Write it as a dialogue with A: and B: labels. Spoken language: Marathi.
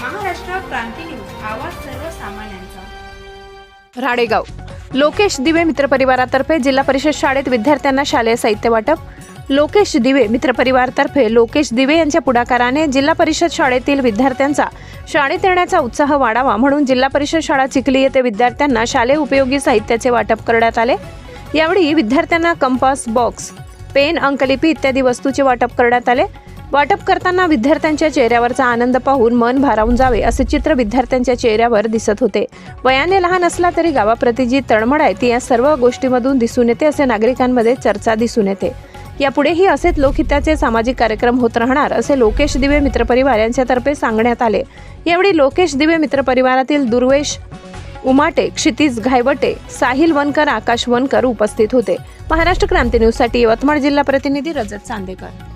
A: क्रांती न्यूज आवाज सर्वसामान्यांचा.
B: राडेगाव. लोकेश दिवे मित्रपरिवारातर्फे जिल्हा परिषद शाळेत विद्यार्थ्यांना शालेय साहित्य वाटप. लोकेश दिवे मित्रपरिवारतर्फे लोकेश दिवे यांच्या पुढाकाराने जिल्हा परिषद शाळेतील विद्यार्थ्यांचा शाळेत येण्याचा उत्साह वाढावा म्हणून जिल्हा परिषद शाळा चिखली येथे विद्यार्थ्यांना शालेय उपयोगी साहित्याचे वाटप करण्यात आले. यावेळी विद्यार्थ्यांना कंपास बॉक्स पेन अंकलिपी इत्यादी वस्तूचे वाटप करण्यात आले. वाटप करताना विद्यार्थ्यांच्या चेहऱ्यावरचा आनंद पाहून मन भारावून जावे असे चित्र विद्यार्थ्यांच्या चेहऱ्यावर दिसत होते. वयाने लहान असला तरी गावाप्रती जी तळमळ आहे ती या सर्व गोष्टीमधून दिसून येते असे नागरिकांमध्ये चर्चा दिसून येते. यापुढेही असेच लोकहिताचे सामाजिक कार्यक्रम होत राहणार असे लोकेश दिवे मित्रपरिवार यांच्यातर्फे सांगण्यात आले. यावेळी लोकेश दिवे मित्रपरिवारातील दुर्वेश उमाटे क्षितिज घायवटे साहिल वनकर आकाश वनकर उपस्थित होते. महाराष्ट्र क्रांती न्यूजसाठी यवतमाळ जिल्हा प्रतिनिधी रजत चांदेकर.